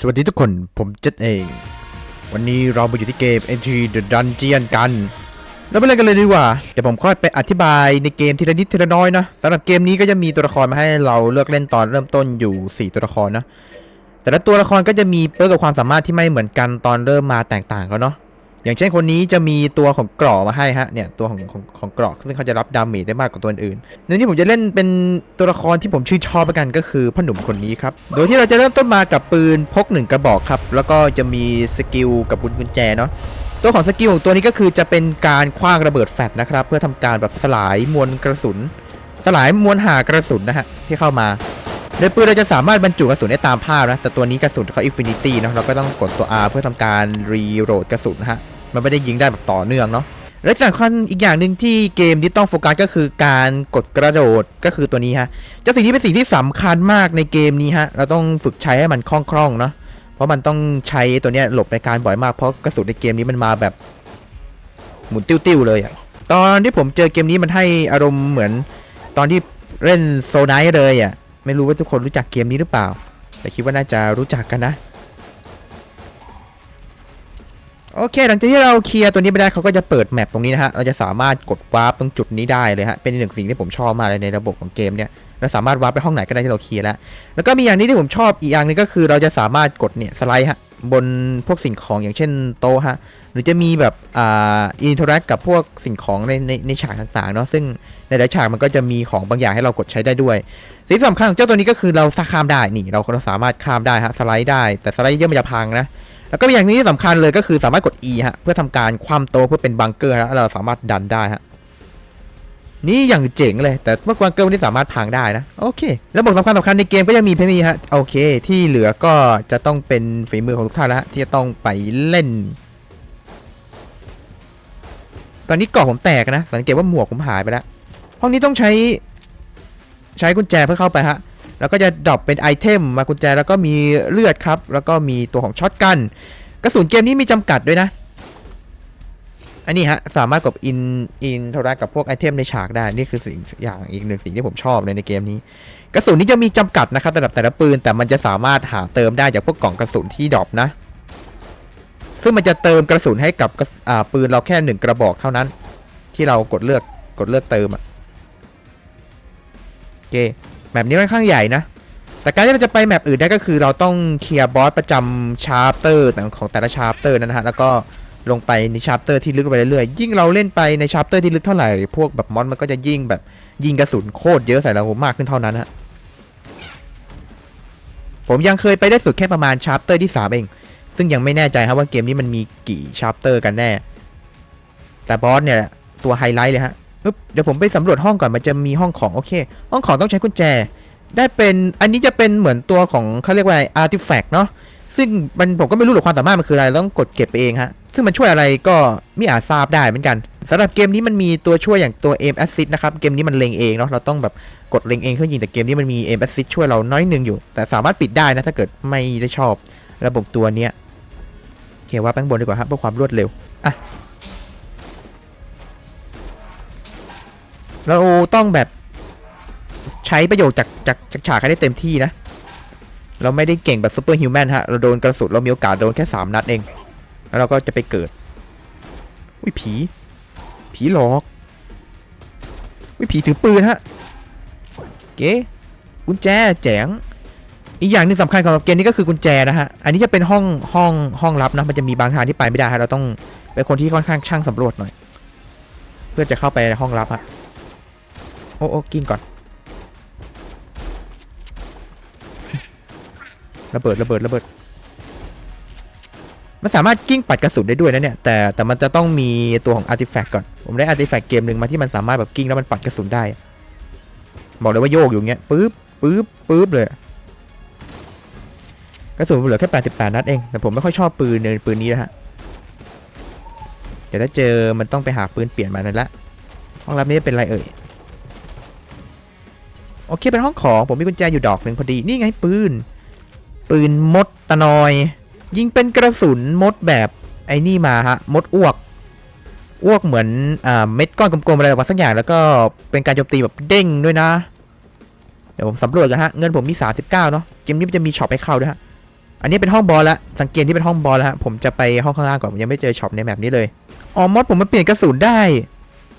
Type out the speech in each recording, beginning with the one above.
สวัสดีทุกคน ผมเจษเอง วันนี้เรามาอยู่ที่เกม Entry the Dungeon กัน เราไปเล่นกันเลยดีกว่า เดี๋ยวผมค่อยไปอธิบายในเกมทีละนิดทีละน้อยนะสำหรับเกมนี้ก็จะมีตัวละครมาให้เราเลือกเล่นตอนเริ่มต้นอยู่ 4 ตัวละครนะ แต่ละตัวละครก็จะมีเปิร์กกับความสามารถที่ไม่เหมือนกันตอนเริ่มมาแตกต่างกันเนาะ อย่างเช่นคนนี้จะมีตัวของเกราะมาให้ฮะเนี่ยตัวของของของเกราะซึ่งเขาจะรับดาเมจได้มากกว่าตัวอื่นในนี้ผมจะเล่นเป็นตัวละครที่ผมชื่นชอบแล้วกันก็คือพ่อหนุ่มคนนี้ครับโดยที่เราจะเริ่มต้นมากับปืนพกหนึ่งกระบอกครับแล้วก็จะมีสกิลกับบุญกุญแจเนาะตัวของสกิลของตัวนี้ก็คือจะเป็นการคว้างระเบิดแฟลชนะครับเพื่อทำการแบบสลายมวลกระสุน สลายมวลหากระสุนนะฮะที่เข้ามาโดยปืนเราจะสามารถบรรจุกระสุนได้ตามภาพนะ แต่ตัวนี้กระสุนเขาอินฟินิตี้เนาะเราก็ต้องกดตัว R เพื่อทำการรีโหลดกระสุนนะฮะ มันไม่ได้ยิงได้แบบต่อเนื่องเนาะและสำคัญอีกอย่างหนึ่งที่เกมนี้ต้องโฟกัสก็คือการกดกระโดดก็คือตัวนี้ฮะเจ้าสิ่งนี้เป็นสิ่งที่สำคัญมากในเกมนี้ฮะเราต้องฝึกใช้ให้มันคล่องๆเนาะเพราะมันต้องใช้ตัวเนี้ยหลบในการบ่อยมากเพราะกระสุนในเกมนี้มันมาแบบหมุนติ้วๆเลยอะตอนที่ผมเจอเกมนี้มันให้อารมณ์เหมือนตอนที่เล่นโซนายเลยอะไม่รู้ว่าทุกคนรู้จักเกมนี้หรือเปล่า แต่คิดว่าน่าจะรู้จักกันนะ โอเค หลังจากที่เราเคลียร์ตัวนี้ไปได้เขาก็จะเปิดแมปตรงนี้นะฮะ เราจะสามารถกดวาร์ปตรงจุดนี้ได้เลยฮะ เป็นหนึ่งสิ่งที่ผมชอบมากเลยในระบบของเกมเนี่ย เราสามารถวาร์ปไปห้องไหนก็ได้ที่เราเคลียร์แล้ว แล้วก็มีอย่างนี้ที่ผมชอบอีกอย่างนึงก็คือ เราจะสามารถกดเนี่ยสไลด์ฮะบนพวกสิ่งของอย่างเช่นโต๊ะฮะ หรือจะมีแบบอ่าอินเทอร์แอคกับพวกสิ่งของในในในฉากต่างๆเนาะ ซึ่งในหลายฉากมันก็จะมีของบางอย่างให้เรากดใช้ได้ด้วยสิ่งสำคัญของเจ้าตัวนี้ก็คือเราสาข้ามได้ นี่เราเราสามารถข้ามได้ฮะสไลด์ได้ แต่สไลด์เยอะมันจะพังนะ แล้วก็อย่างนี้ที่สำคัญเลยก็คือสามารถกด E ฮะเพื่อทำการคว่ำโตเพื่อเป็นบังเกอร์ฮะแล้วเราสามารถดันได้ฮะนี่อย่างเจ๋งเลย แต่เมื่อบังเกอร์นี้สามารถพังได้นะ โอเค แล้วบทสำคัญสำคัญในเกมก็ยังมีเพียงนี้ฮะโอเค ที่เหลือก็จะต้องเป็นฝีมือของทุกท่านแล้วฮะที่จะต้องไปเล่น ตอนนี้เกาะผมแตกนะ สังเกตว่าหมวกผมหายไปแล้วห้องนี้ต้องใช้ ใช้กุญแจเพื่อเข้าไปฮะ แล้วก็จะดรอปเป็นไอเทมมากุญแจแล้วก็มีเลือดครับ แล้วก็มีตัวของช็อตกัน กระสุนเกมนี้มีจำกัดด้วยนะ อันนี้ฮะ สามารถกดอินอินเท่าไรกับพวกไอเทมในฉากได้ นี่คือสิ่งอย่างอีกหนึ่งสิ่งที่ผมชอบเลยในเกมนี้ กระสุนนี้จะมีจำกัดนะครับสำหรับแต่ละปืน แต่มันจะสามารถหาเติมได้จากพวกกล่องกระสุนที่ดรอปนะ ซึ่งมันจะเติมกระสุนให้กับปืนเราแค่หนึ่งกระบอกเท่านั้น ที่เรากดเลือกกดเลือกเติมอะโอเค แบบนี้ค่อนข้างใหญ่นะ แต่การที่เราจะไปแมปอื่นได้ก็คือเราต้องเคลียร์บอสประจำชาร์ปเตอร์ของแต่ละชาร์ปเตอร์นั้นนะฮะแล้วก็ลงไปในชาร์ปเตอร์ที่ลึกไปเรื่อยๆ ยิ่งเราเล่นไปในชาร์ปเตอร์ที่ลึกเท่าไหร่ พวกแบบมอนมันก็จะยิ่งแบบยิงกระสุนโคตรเยอะใส่เรามากขึ้นเท่านั้นฮะ ผมยังเคยไปได้สุดแค่ประมาณชาร์ปเตอร์ที่ 3 เอง ซึ่งยังไม่แน่ใจครับว่าเกมนี้มันมีกี่ชาร์ปเตอร์กันแน่ แต่บอสเนี่ยตัวไฮไลท์เลยฮะ ปึ๊บเดี๋ยวผมไปสำรวจห้องก่อนมันจะมีห้องของโอเค ห้องของต้องใช้กุญแจ ได้เป็นอันนี้จะเป็นเหมือนตัวของเขาเรียกว่าอาร์ติแฟกต์เนาะซึ่งมันผมก็ไม่รู้หรอกความสามารถมันคืออะไรต้องกดเก็บไปเองฮะซึ่งมันช่วยอะไรก็ไม่อาจทราบได้เหมือนกันสำหรับเกมนี้มันมีตัวช่วยอย่างตัว aim assist นะครับ เกมนี้มันเล็งเองเนาะเราต้องแบบกดเล็งเองเพื่อยิงแต่เกมนี้มันมี aim assist ช่วยเราน้อยหนึงอยู่ แต่สามารถปิดได้นะถ้าเกิดไม่ได้ชอบระบบตัวเนี้ยโอเคว่าแป้งบนดีกว่าครับเพื่อความรวดเร็วอะ เราต้องแบบใช้ประโยชน์จากจากจากฉากให้ได้เต็มที่นะ เราไม่ได้เก่งแบบซูเปอร์ฮิวแมนฮะ เราโดนกระสุนเรามีโอกาสโดนแค่ 3 นัดเอง แล้วเราก็จะไปเกิด อุ้ยผี ผีหลอก อุ้ยผีถือปืนฮะ เก๋กุญแจแจ๋งอีกอย่างนึงสำคัญสำหรับเกมนี้ก็คือกุญแจนะฮะ อันนี้จะเป็นห้องห้องห้องลับนะ มันจะมีบางทางที่ไปไม่ได้ฮะ เราต้องเป็นคนที่ค่อนข้างช่างสำรวจหน่อย เพื่อจะเข้าไปในห้องลับฮะ โอ้โอ้กินก่อน ระเบิดระเบิดระเบิด มันสามารถกิ้งปัดกระสุนได้ด้วยนะเนี่ย แต่แต่มันจะต้องมีตัวของอาร์ติแฟกต์ก่อน ผมได้อาร์ติแฟกต์เกมหนึ่งมาที่มันสามารถแบบกิ้งแล้วมันปัดกระสุนได้ บอกเลยว่าโยกอยู่เงี้ยปึ๊บปึ๊บปึ๊บเลย กระสุนเหลือแค่88นัดเอง แต่ผมไม่ค่อยชอบปืนเนินปืนนี้นะฮะ เดี๋ยวถ้าเจอมันต้องไปหาปืนเปลี่ยนมานั่นละห้องรับนี้เป็นไรเอ่ย โอเคเป็นห้องของผมมีกุญแจอยู่ดอกหนึ่งพอดีนี่ไงปืน ปืนมดตะนอย ยิงเป็นกระสุนมดแบบไอ้นี่มาฮะมดอ้วกอ้วกเหมือนอ่าเม็ดก้อนกลมๆอะไรออกมาสักอย่างแล้วก็เป็นการโจมตีแบบเด้งด้วยนะ เดี๋ยวผมสำรวจกันฮะเงินผมมี 39เนาะเกมนี้มันจะมีช็อปให้เข้าด้วยฮะอันนี้เป็นห้องบอลละสังเกตที่เป็นห้องบอลแล้วฮะผมจะไปห้องข้างล่างก่อนผมยังไม่เจอช็อปในแมปนี้เลยอ๋อมดผมมาเปลี่ยนกระสุนได้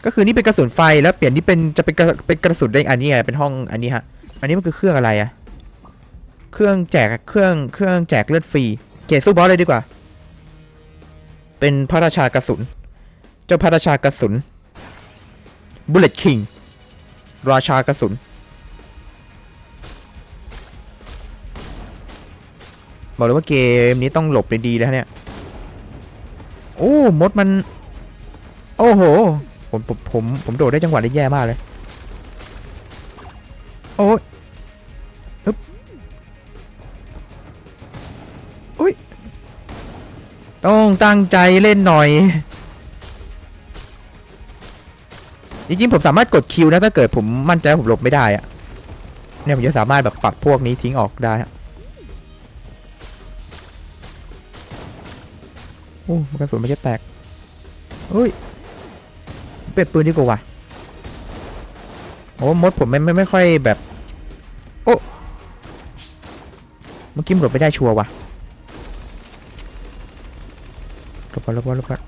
ก็คือนี่เป็นกระสุนไฟแล้วเปลี่ยนนี่เป็นจะเป็นกระเป็นกระสุนได้อันนี้ไงเป็นห้องอันนี้ฮะ อันนี้มันคือเครื่องอะไรอะเครื่องแจกเครื่องเครื่องแจกเลือดฟรีเกสู้บอสเลยดีกว่า เป็นพระราชากระสุน เจ้าพระราชากระสุนบุลเลตคิงราชากระสุนบอกเลยว่าเกมนี้ต้องหลบดีๆแล้วเนี่ย โอ้ มดมัน โอ้โห ผมผมผมผมโดดได้จังหวะได้แย่มากเลย โอ้ยฮึบอุ้ย ต้องตั้งใจเล่นหน่อย จริงๆ ผมสามารถกดคิวนะถ้าเกิดผมมั่นใจผมหลบไม่ได้อะเนี่ยผมจะสามารถแบบปัดพวกนี้ทิ้งออกได้โอ้กระสุนไม่ใช่แตกเฮ้ย เป็ดปืนดีกว่าโอ้มดผมไม่ไม่ไม่ค่อยแบบ โอ้เมื่อกี้หลบไม่ได้ชัวร์ว่ะหลบก่อนหลบก่อนหลบก่อน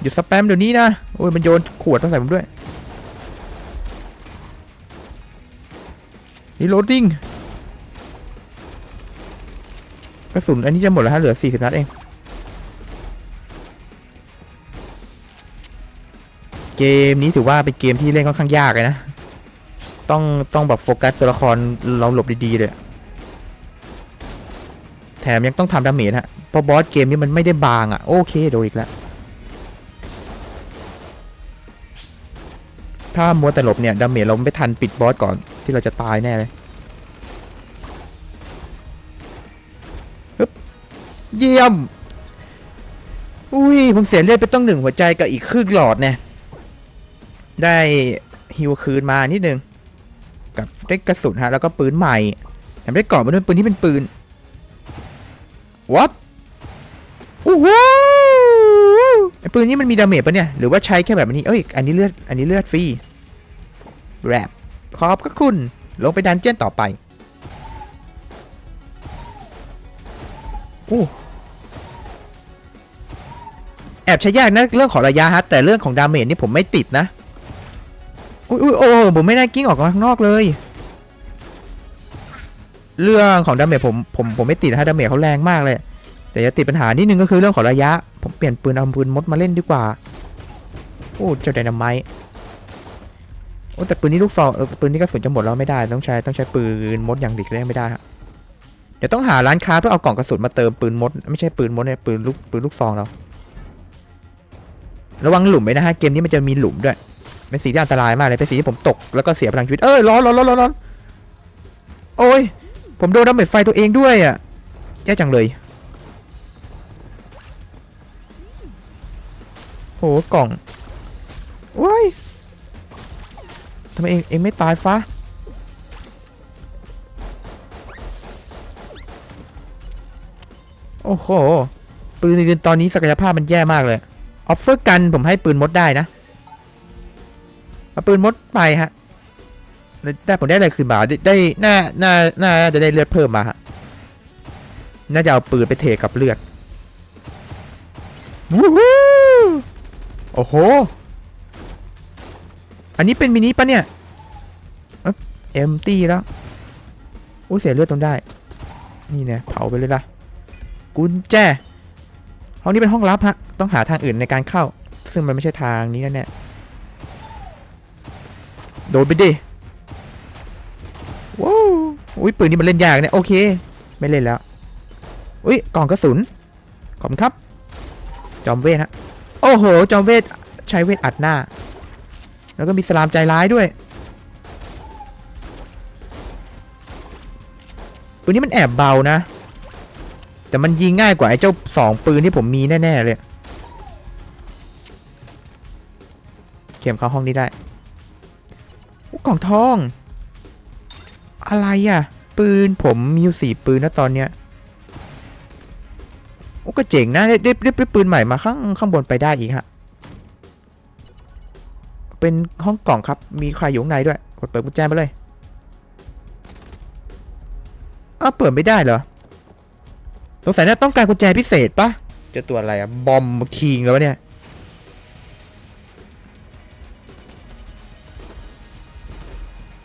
หยุดสแปมเดี๋ยวนี้นะ โอ้ยมันโยนขวดต้องใส่ผมด้วยนี่โหลดดิ้งกระสุนอันนี้จะหมดแล้วฮะเหลือ 40 นัดเอง เกมนี้ถือว่าเป็นเกมที่เล่นค่อนข้างยากเลยนะ ต้องต้องแบบโฟกัสตัวละครเราหลบดีๆเลย แถมยังต้องทำดาเมจฮะ เพราะบอสเกมนี้มันไม่ได้บางอะ โอเคโดนอีกแล้ว ถ้ามัวแต่หลบเนี่ยดาเมจเราไม่ทันปิดบอสก่อนที่เราจะตายแน่เลยเยี่ยม อุ้ย ผมเสียเลือดไปต้องหนึ่งหัวใจกับอีกครึ่งหลอดเนี่ย ได้ฮิวคืนมานิดนึง กับได้กระสุนฮะ แล้วก็ปืนใหม่แถมได้กราะมาด้วยปืนที่เป็นปืน what โอ้โหไอปืนนี้มันมีดาเมจปะเนี่ย หรือว่าใช้แค่แบบนี้ เอ้ย อันนี้เลือด อันนี้เลือดฟรี แรปขอบก็คุณ ลงไปดันเจี้ยนต่อไปโอ้แอบใช้ยากนะเรื่องของระยะฮะแต่เรื่องของดาเมจนี่ผมไม่ติดนะ อุ้ยอุ้ยโอ้ผมไม่ได้กิ้งออกมาข้างนอกเลย เรื่องของดาเมจผมผมผมไม่ติดนะฮะดาเมจเขาแรงมากเลย แต่จะติดปัญหานิดนึงก็คือเรื่องของระยะ ผมเปลี่ยนปืนเอาปืนมดมาเล่นดีกว่า โอ้เจ้าไดนาไมต์โอ้แต่ปืนนี้ลูกซองเออปืนนี้กระสุนจะหมดแล้วไม่ได้ต้องใช้ต้องใช้ปืนมดอย่างดิกเล่นไม่ได้ฮะเดี๋ยวต้องหาร้านค้าเพื่อเอากล่องกระสุนมาเติมปืนมด ไม่ใช่ปืนมดเนี่ยปืนลูกปืนลูกซองเราระวังหลุมไว้นะฮะเกมนี้มันจะมีหลุมด้วย เป็นสีที่อันตรายมากเลย เป็นสีที่ผมตกแล้วก็เสียพลังชีวิต เอ้ยร้อนร้อนร้อนร้อนร้อนโอ้ย ผมโดนดาเมจไฟตัวเองด้วยอะแย่จังเลย โหกล่องว้ายทำไมเองเองไม่ตายฟ้าโอ้โห ปืนในเดือนตอนนี้ศักยภาพมันแย่มากเลย ออฟเฟอร์กันผมให้ปืนมดได้นะ เอาปืนมดไปฮะได้ผมได้อะไรคืนมาได้ได้น่าน่าน่าจะได้เลือดเพิ่มมาฮะน่าจะเอาปืนไปเทกับเลือดวู้ฮู้โอ้โห อันนี้เป็นมินิปะเนี่ยเอ็มตี้แล้วอู้เสียเลือดตรงได้ นี่เนี่ยเผาไปเลยล่ะ กุญแจ ห้องนี้เป็นห้องลับฮะ ต้องหาทางอื่นในการเข้า ซึ่งมันไม่ใช่ทางนี้แน่ๆ โดนไปดิว้าวอุ้ยปืนนี้มันเล่นยากเนี่ยโอเค ไม่เล่นแล้ว อุ้ยกล่องกระสุนขอบครับ จอมเวทฮะโอ้โห จอมเวทใช้เวทอัดหน้า แล้วก็มีสลามใจร้ายด้วยปืนนี้มันแอบเบานะ แต่มันยิงง่ายกว่าไอ้เจ้าสองปืนที่ผมมีแน่ ๆ เลย เข็มเข้าห้องนี้ได้ กล่องทอง อะไรอะ ปืนผมมีอยู่สี่ปืนนะตอนเนี้ยโอ้ก็เจ๋งนะได้ได้ได้ปืนใหม่มาข้างข้างบนไปได้อีกฮะ เป็นห้องกล่องครับ มีใครอยู่ข้างในด้วย กดเปิดกุญแจไปเลยอ้าวเปิดไม่ได้เหรอ สงสัยน่าต้องการกุญแจพิเศษปะเจอตัวอะไรอะบอมคิงแล้วเนี่ย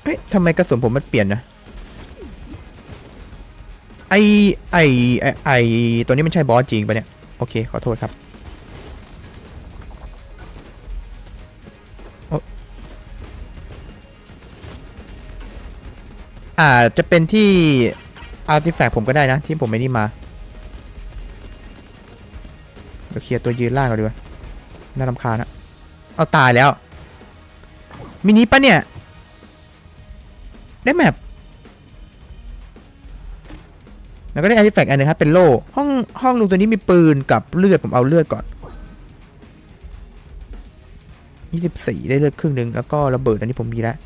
เฮ้ยทำไมกระสุนผมมันเปลี่ยนนะ ไอไอไอไอตัวนี้มันใช่บอสจริงปะเนี่ย โอเค ขอโทษครับโอ๊ะอาจจะเป็นที่อาร์ติแฟกผมก็ได้นะ ที่ผมไม่นี่มาเดี๋ยวเคลียร์ตัวยืนล่างก่อนดีกว่าน่ารำคาญนะเอาตายแล้ว มินิปะเนี่ย ได้แมปแล้วก็ได้อาร์ติแฟกต์อันหนึงครับเป็นโล่ห้องห้องลุงตัวนี้มีปืนกับเลือดผมเอาเลือดก่อน 24 ได้เลือดครึ่งหนึ่งแล้วก็ระเบิดอันนี้ผมมีแล้ว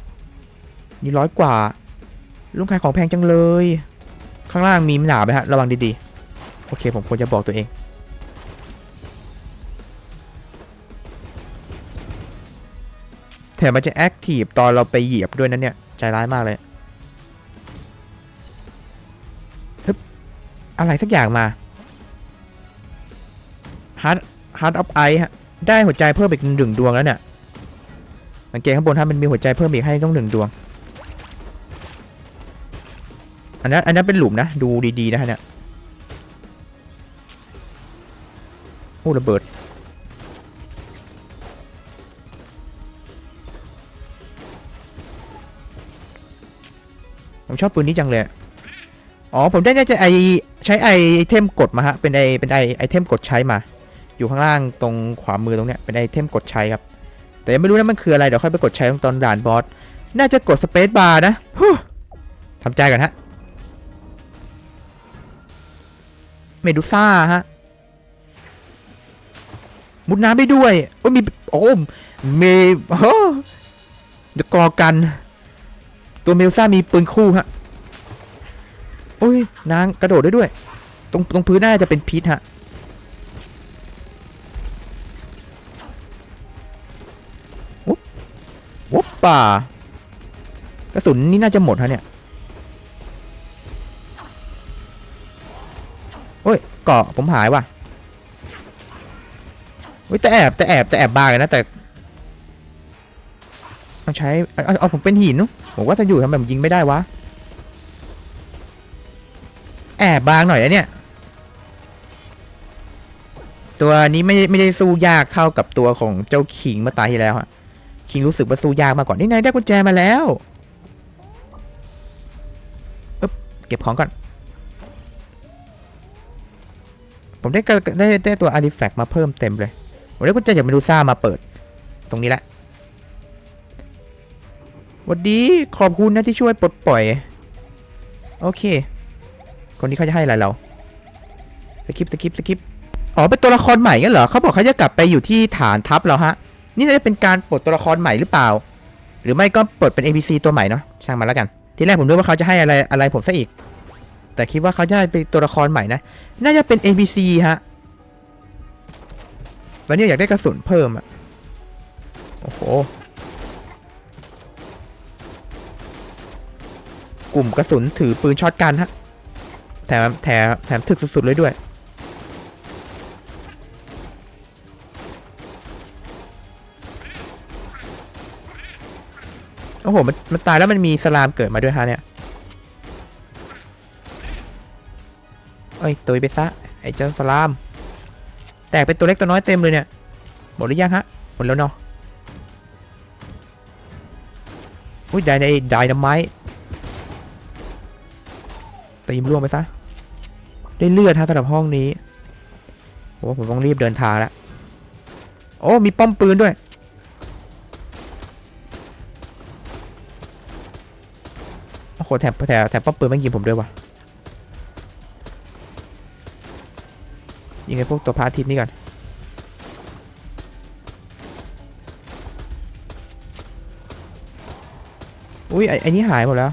นี่ร้อยกว่า ลุงขายของแพงจังเลย ข้างล่างมีหนาไหมฮะระวังดีๆ โอเคผมควรจะบอกตัวเอง แถมมันจะแอคทีฟตอนเราไปเหยียบด้วยนั้นเนี่ย ใจร้ายมากเลยฮึบอะไรสักอย่างมาฮาร์ดฮาร์ดออฟไอฮะได้หัวใจเพิ่มอีกหนึ่งดวงแล้วเนี่ยสังเกตข้างบนถ้ามันมีหัวใจเพิ่มอีกให้ต้องหนึ่งดวง อันนั้นอันนั้นเป็นหลุมนะ ดูดีๆนะฮะเนี่ยโอ้ระเบิด ผมชอบปืนนี้จังเลย อ๋อ ผมได้จะไอใช้ไอเทมกดมาฮะ เป็นไอเป็นไอไอเทมกดใช้มา อยู่ข้างล่างตรงขวามือตรงเนี้ย เป็นไอเทมกดใช้ครับ แต่ยังไม่รู้นะมันคืออะไร เดี๋ยวค่อยไปกดใช้ตอนด่านบอส น่าจะกดสเปซบาร์นะทำใจก่อนฮะ เมดูซ่าฮะ มุดน้ำได้ด้วย โอ้ยมี โอ้เมโอ้เดกอกัน ตัวเมลซ่ามีปืนคู่ฮะโอ้ยนางกระโดดได้ด้วย ตรงตรงพื้นน่าจะเป็นพิษฮะวุ๊บวุ๊บป่ากระสุนนี่น่าจะหมดฮะเนี่ยโอ้ยเกาะผมหายว่ะโอ้ยแต่แอบแต่แอบแต่แอบบ้างเลยนะแต่ เอาใช้เอาเอาผมเป็นหินนอะผมว่าจะอยู่ทำแบบยิงไม่ได้วะ แอบบางหน่อยนะเนี่ย ตัวนี้ไม่ไม่ได้สู้ยากเท่ากับตัวของเจ้าคิงเมื่อตายที่แล้วฮะคิงรู้สึกว่าสู้ยากมากกว่านี่นายได้กุญแจมาแล้วอึ๊บเก็บของก่อน ผมได้ได้ได้ตัวอาร์ติแฟกต์มาเพิ่มเต็มเลยผมได้กุญแจจากเมดูซ่ามาเปิด ตรงนี้แหละ วัสดีขอบคุณนะที่ช่วยปลดปล่อย โอเค คนนี้เขาจะให้อะไรเราสกิปสกิปสกิปอ๋อเป็นตัวละครใหม่งั้นเหรอเขาบอกเขาจะกลับไปอยู่ที่ฐานทัพเราฮะ นี่จะเป็นการปลดตัวละครใหม่หรือเปล่า หรือไม่ก็ปลดเป็น NPC ตัวใหม่เนาะช่างมันแล้วกัน ทีแรกผมนึกว่าเขาจะให้อะไรอะไรผมซะอีก แต่คิดว่าเขาจะให้เป็นตัวละครใหม่นะ น่าจะเป็น NPC ฮะตอนนี้อยากได้กระสุนเพิ่มอะโอ้โห กลุ่มกระสุนถือปืนช็อตกันฮะแถมแถมแถมถึกสุดๆเลยด้วย โอ้โห มันมันตายแล้วมันมีสลามเกิดมาด้วยฮะเนี่ยเอ้ยตุยไปซะ ไอ้เจ้าสลาม แตกเป็นตัวเล็กตัวน้อยเต็มเลยเนี่ย หมดหรือยังฮะ หมดแล้วเนาะอุ้ยไดไดไดนาไม ตีมร่วงไปซะ ได้เลือดฮะสำหรับห้องนี้โอ้ผมต้องรีบเดินทางแล้วโอ้ มีป้อมปืนด้วย โอ้โหแถมแถมแถมป้อมปืนม่งยิงผมด้วยวะยิงไอ้พวกตัวพาทิตนี่ก่อน อุ้ยไอ้ไอ้นี่หายหมดแล้ว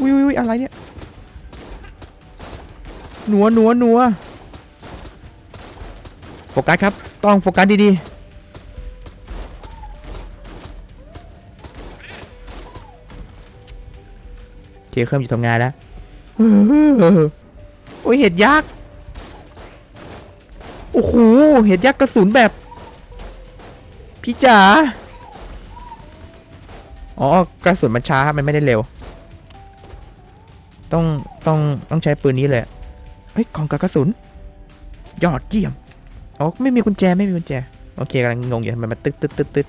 อุ้ยอุ้ยอะไรเนี่ย หนัวหนัวหนัวโฟกัสครับ ต้องโฟกัสดีๆเครื่องอยู่ทำงานแล้วโอ้ยเห็ดยักษ์ โอ้โห เห็ดยักษ์กระสุนแบบ พี่จ๋า อ๋อ กระสุนมันช้า มันไม่ได้เร็ว ต้องต้องต้องใช้ปืนนี้เลยเฮ้ยกล่องกระสุน ยอดเยี่ยมอ๋อไม่มีกุญแจไม่มีกุญแจ โอเคกำลังงงอยู่ทำไมมันตึ๊ดตึ๊ดตึ๊ดตึ๊ด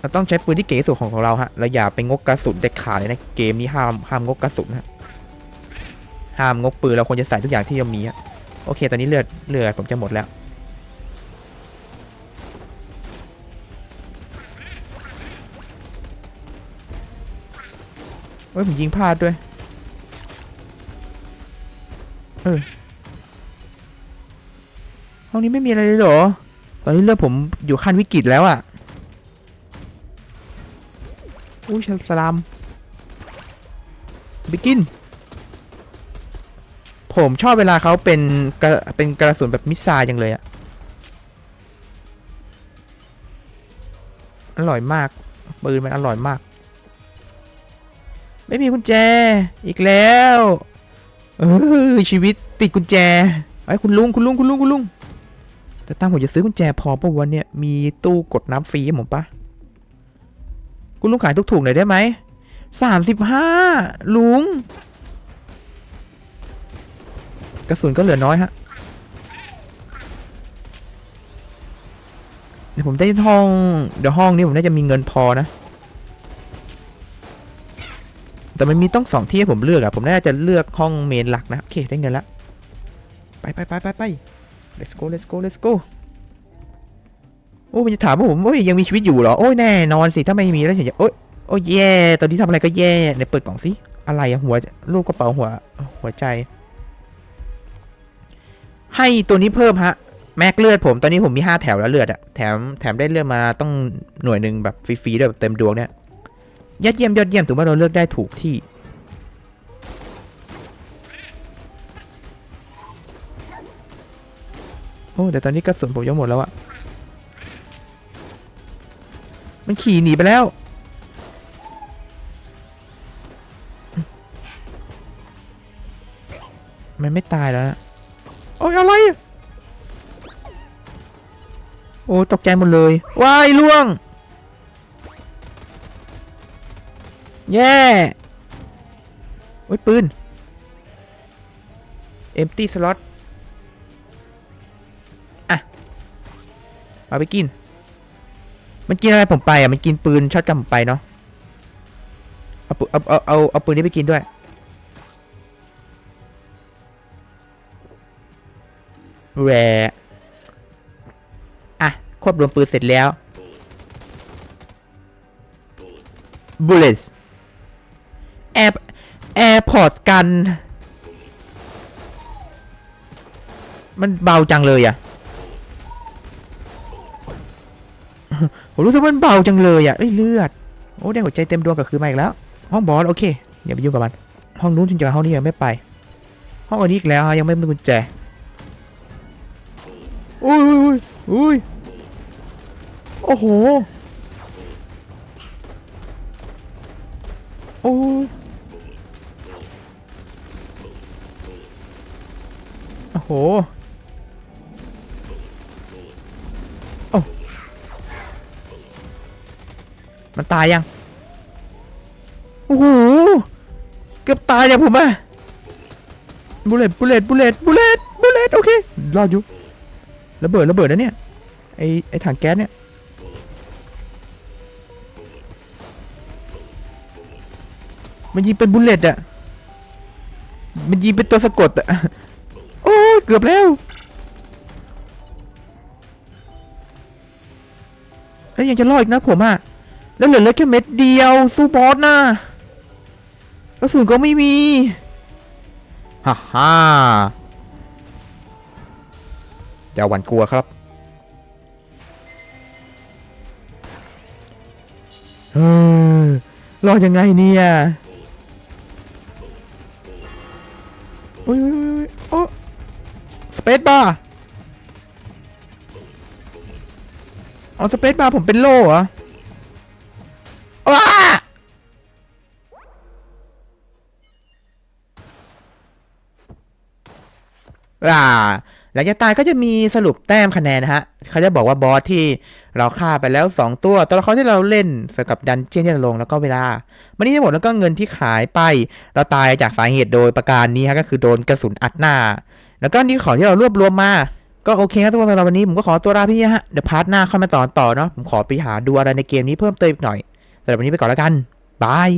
เราต้องใช้ปืนที่เก๋สุดของของเราฮะเราอย่าไปงกกระสุนเด็ดขาดเลยนะเกมนี้ห้ามห้ามงกกระสุนฮะห้ามงกปืนเราควรจะใส่ทุกอย่างที่เรามีฮะโอเค ตอนนี้เลือดเลือดผมจะหมดแล้ว เฮ้ยผมยิงพลาดด้วย เออห้องนี้ไม่มีอะไรเลยเหรอ ตอนนี้เลือดผมอยู่ขั้นวิกฤตแล้วอะ่ะ อุ้ยสลามบิกิน ผมชอบเวลาเขาเป็นกระเป็นกระสุนแบบมิสไซล์จังเลยอะ อร่อยมาก ปืนมันอร่อยมาก ไม่มีกุญแจอีกแล้วเออชีวิตติดกุญแจไอ้คุณลุงคุณลุงคุณลุงคุณลุงแต่ตั้งผมจะซื้อกุญแจพอปะวันเนี่ยมีตู้กดน้ำฟรีให้ผมปะคุณลุงขายทุกถุงหน่อยได้ไหมสามสิบห้าลุง กระสุนก็เหลือน้อยฮะเดี๋ยวผมได้ห้อง เดี๋ยวห้องนี้ผมน่าจะมีเงินพอนะ แต่มันมีต้องสองที่ให้ผมเลือกอะผมน่าจะเลือกห้องเมนหลักนะ โอเค ได้เงินละ ไปไปไปไปไป let's go let's go let's go โอ้มันจะถามว่าผมโอ้ยยังมีชีวิตอยู่เหรอ โอ้ยแน่นอนสิถ้าไม่มีแล้วฉันจะโอ้ยโอ้ยแย่ตอนนี้ทำอะไรก็แย่ไหนเปิดกล่องสิอะไรอะหัวรูปกระเป๋าหัวหัวใจ ให้ตัวนี้เพิ่มฮะแม็กเลือดผมตอนนี้ผมมี 5 แถวแล้วเลือดอะแถมแถมได้เลือดมาต้องหน่วยหนึ่งแบบฟรีๆด้วยแบบเต็มดวงเนี่ย ยอดเยี่ยมยอดเยี่ยมถือว่าเราเลือกได้ถูกที่ โอ้แต่ตอนนี้กระสุนผมยังหมดแล้วอะมันขี่หนีไปแล้วมันไม่ตายแล้วนะ โอ้ยอะไร โอ้ ตกใจหมดเลย ว้ายล่วง แย่โอ้ยปืน empty slot อะ เอาไปกิน มันกินอะไรผมไปอะ มันกินปืนช็อตกันผมไปเนาะ เอาปืนเอาเอาเอาเอาปืนนี้ไปกินด้วย แรอะ ควบรวมปืนเสร็จแล้ว bullets แอร์แอร์พอร์ตกัน มันเบาจังเลยอะผมรู้สึกว่ามันเบาจังเลยอะเอ้ยเลือด โอ้ได้หัวใจเต็มดวงกับคือมาอีกแล้ว ห้องบอสโอเคอย่าไปยุ่งกับมัน ห้องนู้นจริงๆห้องนี้ยังไม่ไป ห้องอันนี้อีกแล้วฮะยังไม่มีกุญแจอุ้ยอุ้ยอุ้ยโอ้โห โอ้ยโอ้โหโอ้มันตายยัง โอ้โห เกือบตายอย่างผมอะบุเลตบุเลตบุเลตบุเลตบุเลตโอเครอดอยู่ระเบิดระเบิดนะเนี่ยไอไอถังแก๊สเนี่ยมันยิงเป็นบุลเลตอะมันยิงเป็นตัวสะกดอะ กือบแล้วเฮ้ยยังจะรอดอีกนะผมอะแล้วเหลือเลือดแค่เม็ดเดียวสู้บอสนะกระสุนก็ไม่มีฮ่าฮ่าจะหวั่นกลัวครับเฮ้ยรอดยังไงเนี่ยอุ้ยอุ้ยอุ้ยโอ้ สเปซบาร์เอาสเปซบาร์ผมเป็นโล่เหรอว้าหลังจากตายก็จะมีสรุปแต้มคะแนนนะฮะ เขาจะบอกว่าบอสที่เราฆ่าไปแล้ว 2 ตัว ตัวละครที่เราเล่นสกับดันเจียนที่เราลงแล้วก็เวลามันนี่ทั้งหมดแล้วก็เงินที่ขายไป เราตายจากสาเหตุโดยประการนี้ฮะก็คือโดนกระสุนอัดหน้า แล้วก็นี่ของที่เรารวบรวมมา ก็โอเคครับทุกคนสำหรับวันนี้ผมก็ขอตัวลาพี่ฮะเดี๋ยวพาร์ทหน้าค่อยมาต่อต่อเนาะผมขอไปหาดูอะไรในเกมนี้เพิ่มเติมอีกหน่อยสำหรับวันนี้ไปก่อนแล้วกันบาย